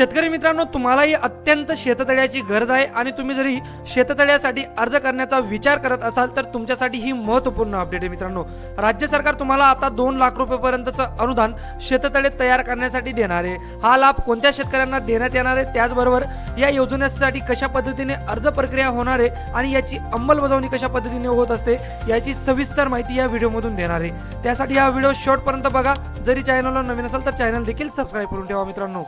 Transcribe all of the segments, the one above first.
शेतकरी मित्रांनो तुम्हालाही अत्यंत शेततळ्याची गरज आहे आणि तुम्ही जरी शेततळ्यासाठी अर्ज करण्याचा विचार करत असाल तर तुमच्यासाठी ही महत्त्वपूर्ण अपडेट आहे मित्रांनो. राज्य सरकार तुम्हाला आता दोन लाख रुपयेपर्यंतचं अनुदान शेततळे तयार करण्यासाठी देणार आहे. हा लाभ कोणत्या शेतकऱ्यांना देण्यात येणार आहे त्याचबरोबर या योजनेसाठी कशा पद्धतीने अर्ज प्रक्रिया होणार आहे आणि याची अंमलबजावणी कशा पद्धतीने होत असते याची सविस्तर माहिती या व्हिडिओमधून देणार आहे. त्यासाठी हा व्हिडिओ शेवटपर्यंत बघा. जरी चॅनलला नवीन असेल तर चॅनल देखील सबस्क्राईब करून ठेवा मित्रांनो.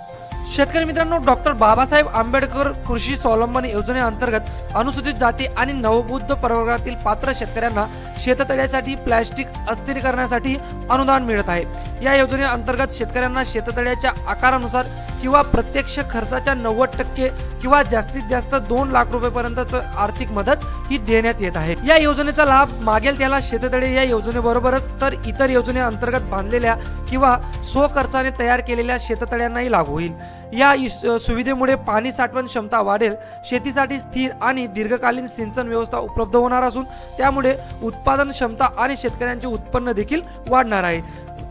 शेतकरी मित्रांनो डॉक्टर बाबासाहेब आंबेडकर कृषी स्वावलंबन योजनेअंतर्गत अनुसूचित जाती आणि नवबुद्ध प्रवर्गातील पात्र शेतकऱ्यांना शेततळ्यासाठी प्लॅस्टिक अस्थिरीकरणासाठी अनुदान मिळत आहे. या योजनेअंतर्गत शेतकऱ्यांना शेततळ्याच्या आकारानुसार किंवा प्रत्यक्ष खर्चाच्या नव्वद टक्के किंवा जास्तीत जास्त दोन लाख रुपयेपर्यंतच आर्थिक मदत ही देण्यात येत आहे. या योजनेचा लाभ मागेल त्याला शेततळे या योजनेबरोबरच तर इतर योजनेअंतर्गत बांधलेल्या किंवा स्वखर्चाने तयार केलेल्या शेततळ्यांनाही लागू होईल. या इस- सुविधेमुळे पाणी साठवण क्षमता वाढेल शेतीसाठी स्थिर आणि दीर्घकालीन सिंचन व्यवस्था उपलब्ध होणार असून त्यामुळे उत्पादन क्षमता आणि शेतकऱ्यांचे उत्पन्न देखील वाढणार आहे.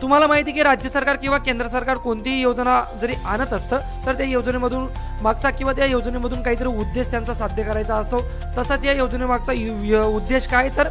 तुम्हाला माहिती आहे की राज्य सरकार किंवा केंद्र सरकार कोणतीही योजना जरी आणत असतं तर त्या योजनेमधून मागचा किंवा त्या योजनेमधून काहीतरी उद्देश त्यांचा साध्य करायचा असतो. तसाच या योजनेमागचा यु- य- उद्देश काय? तर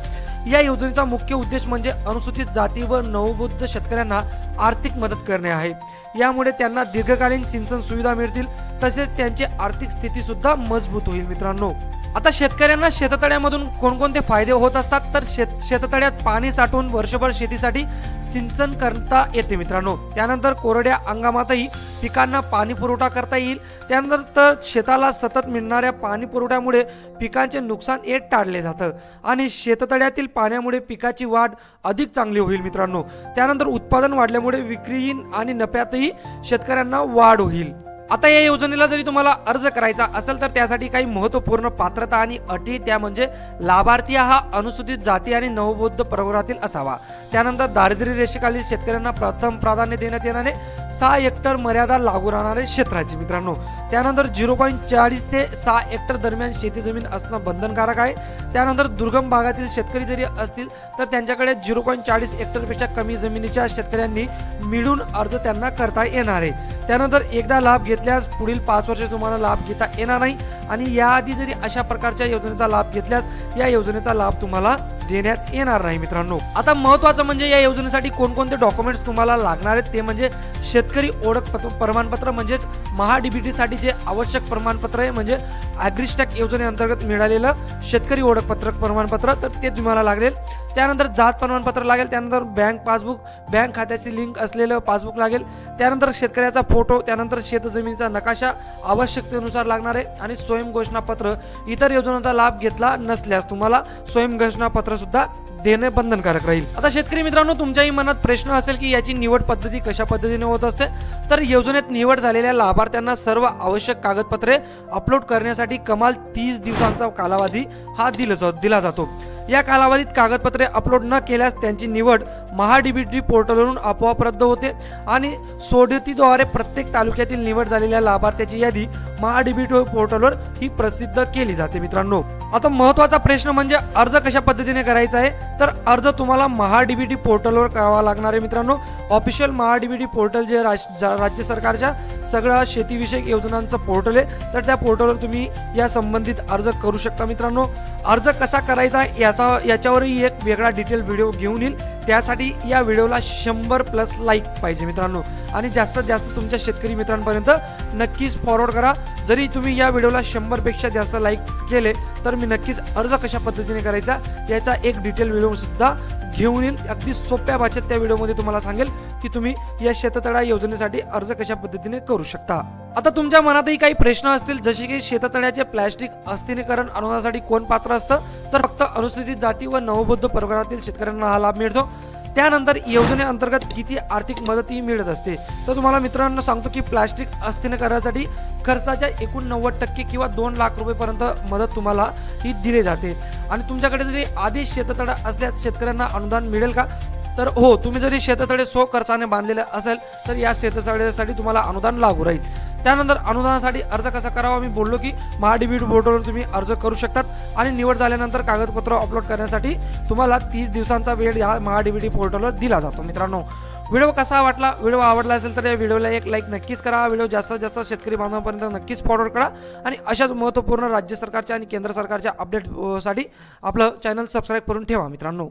या योजनेचा मुख्य उद्देश म्हणजे अनुसूचित जाती व नवबुद्ध शेतकऱ्यांना आर्थिक मदत करणे आहे. यामुळे त्यांना दीर्घकालीन सिंचन सुविधा मिळतील तसेच त्यांची आर्थिक स्थितीसुद्धा मजबूत होईल मित्रांनो. आता शेतकऱ्यांना शेततळ्यामधून कोणकोणते फायदे होत असतात? तर शेत शेततळ्यात पाणी साठवून वर्षभर शेतीसाठी सिंचन करता येते मित्रांनो. त्यानंतर कोरड्या हंगामातही पिकांना पाणी पुरवठा करता येईल. त्यानंतर तर शेताला सतत मिळणाऱ्या पाणी पुरवठ्यामुळे पिकांचे नुकसान एक टाळले जातं आणि शेततळ्यातील पाण्यामुळे पिकाची वाढ अधिक चांगली होईल मित्रांनो. त्यानंतर उत्पादन वाढल्यामुळे विक्री आणि नफ्यातही शेतकऱ्यांना वाढ होईल. आता या योजनेला जरी तुम्हाला अर्ज करायचा असेल तर त्यासाठी काही महत्त्वपूर्ण पात्रता आणि अटी त्या म्हणजे लाभार्थी हा अनुसूचित जाती आणि नवबौद्ध प्रवर्गातील असावा. त्यानंतर दारिद्र्य रेषेखालील शेतकऱ्यांना प्रथम प्राधान्य देण्यात येणारे सहा हेक्टर मर्यादा लागू राहणारे क्षेत्राची मित्रांनो. त्यानंतर झिरो पॉईंट चाळीस ते सहा हेक्टर दरम्यान शेती जमीन असणं बंधनकारक आहे. त्यानंतर दुर्गम भागातील शेतकरी जरी असतील तर त्यांच्याकडे झिरो पॉईंट चाळीस हेक्टरपेक्षा कमी जमिनीच्या शेतकऱ्यांनी मिळून अर्ज त्यांना करता येणार आहे. त्यानंतर एकदा लाभ घेत घेतल्यास पुढील पाच वर्ष तुम्हाला लाभ घेता येणार नाही. आणि याआधी जरी अशा प्रकारच्या योजनेचा लाभ घेतल्यास या योजनेचा लाभ तुम्हाला देण्यात येणार नाही मित्रांनो. आता महत्वाचं म्हणजे या योजनेसाठी कोणकोणते डॉक्युमेंट्स तुम्हाला लागणार आहेत ते म्हणजे शेतकरी ओळखपत्र प्रमाणपत्र म्हणजेच महाडीबीटी साठी जे आवश्यक प्रमाणपत्र आहे म्हणजे अॅग्रिस्टॅक योजनेअंतर्गत मिळालेलं शेतकरी ओळखपत्र प्रमाणपत्र तर ते तुम्हाला लागेल. त्यानंतर जात प्रमाणपत्र लागेल त्यानंतर बँक पासबुक बँक खात्याची लिंक असलेलं पासबुक लागेल. त्यानंतर शेतकऱ्याचा फोटो त्यानंतर शेतजमिनीचा नकाशा आवश्यकतेनुसार लागणार आहे. आणि स्वयं घोषणापत्र इतर योजनांचा लाभ घेतला नसल्यास तुम्हाला स्वयं घोषणापत्र सुद्धा देणे बंधनकारक राहील. आता शेतकरी मित्रांनो तुमच्याही मनात प्रश्न असेल की याची निवड पद्धती कशा पद्धतीने होत असते? तर योजनेत निवड झालेल्या लाभार्थ्यांना सर्व आवश्यक कागदपत्रे अपलोड करण्यासाठी कमाल तीस दिवसांचा कालावधी हा दिला जा- दिला जातो. या कालावधीत कागदपत्रे अपलोड न केल्यास त्यांची निवड महाडीबीटी पोर्टलवरून आपोआप रद्द होते आणि सोडतीद्वारे प्रत्येक तालुक्यातील निवड झालेल्या लाभार्थ्याची यादी महाडीबीटी पोर्टलवर ही प्रसिद्ध केली जाते मित्रांनो. आता महत्त्वाचा प्रश्न म्हणजे अर्ज कशा पद्धतीने करायचा आहे? तर अर्ज तुम्हाला महाडीबीटी पोर्टलवर करावा लागणार आहे मित्रांनो. ऑफिशियल महाडीबीटी पोर्टल जे राज- राज्य सरकारच्या सगळ्या शेतीविषयक योजनांचं पोर्टल आहे. तर त्या पोर्टलवर तुम्ही या संबंधित अर्ज करू शकता मित्रांनो. अर्ज कसा करायचा याचा याच्यावरही एक वेगळा डिटेल व्हिडिओ घेऊन येईल. त्यासाठी या व्हिडिओला शंभर प्लस लाईक पाहिजे मित्रांनो. आणि जास्तीत जास्त तुमच्या शेतकरी मित्रांपर्यंत नक्कीच फॉरवर्ड करा. जरी तुम्ही या व्हिडिओला शंभरपेक्षा जास्त लाईक केले तर मी नक्कीच अर्ज कशा पद्धतीने करायचा याचा एक डिटेल व्हिडिओ सुद्धा घेऊन येईल. अगदी सोप्या भाषेत त्या व्हिडिओमध्ये तुम्हाला सांगेल की तुम्ही या शेततळा योजनेसाठी अर्ज कशा पद्धतीने करू शकता. आता तुमच्या मनातही काही प्रश्न असतील जसे की शेततळ्याचे प्लॅस्टिक अस्थिनीकरण अनुदानासाठी कोण पात्र असतं? तर फक्त अनुसूचित जाती व नवबौद्ध परिवारातील शेतकऱ्यांना हा लाभ मिळतो. त्यानंतर योजनेअंतर्गत किती आर्थिक मदतही मिळत असते. तर तुम्हाला मित्रांनो सांगतो की प्लास्टिक अस्थिनीकरणासाठी खर्चाच्या एकूण नव्वद टक्के किंवा दोन लाख रुपयेपर्यंत मदत तुम्हाला ही दिली जाते. आणि तुमच्याकडे जरी आधी शेततळा असल्यास शेतकऱ्यांना अनुदान मिळेल का? तर हो तुम्ही जरी शेततळे सो खर्चाने बांधलेले असेल तर या शेततळ्यासाठी तुम्हाला अनुदान लागू राहील. त्यानंतर अनुदानासाठी अर्ज कसा करावा? मी बोललो की महाडीबीटी पोर्टलवर तुम्ही अर्ज करू शकतात. आणि निवड झाल्यानंतर कागदपत्र अपलोड करण्यासाठी तुम्हाला तीस दिवसांचा वेळ या महाडीबीटी पोर्टलवर दिला जातो. मित्रांनो व्हिडिओ कसा वाटला व्हिडिओ आवडला असेल तर या व्हिडिओला एक लाईक नक्कीच करा. व्हिडिओ जास्तीत जास्त शेतकरी बांधवांपर्यंत नक्कीच फॉरवर्ड करा. आणि अशाच महत्त्वपूर्ण राज्य सरकारच्या आणि केंद्र सरकारच्या अपडेटसाठी आपलं चॅनल सबस्क्राईब करून ठेवा मित्रांनो.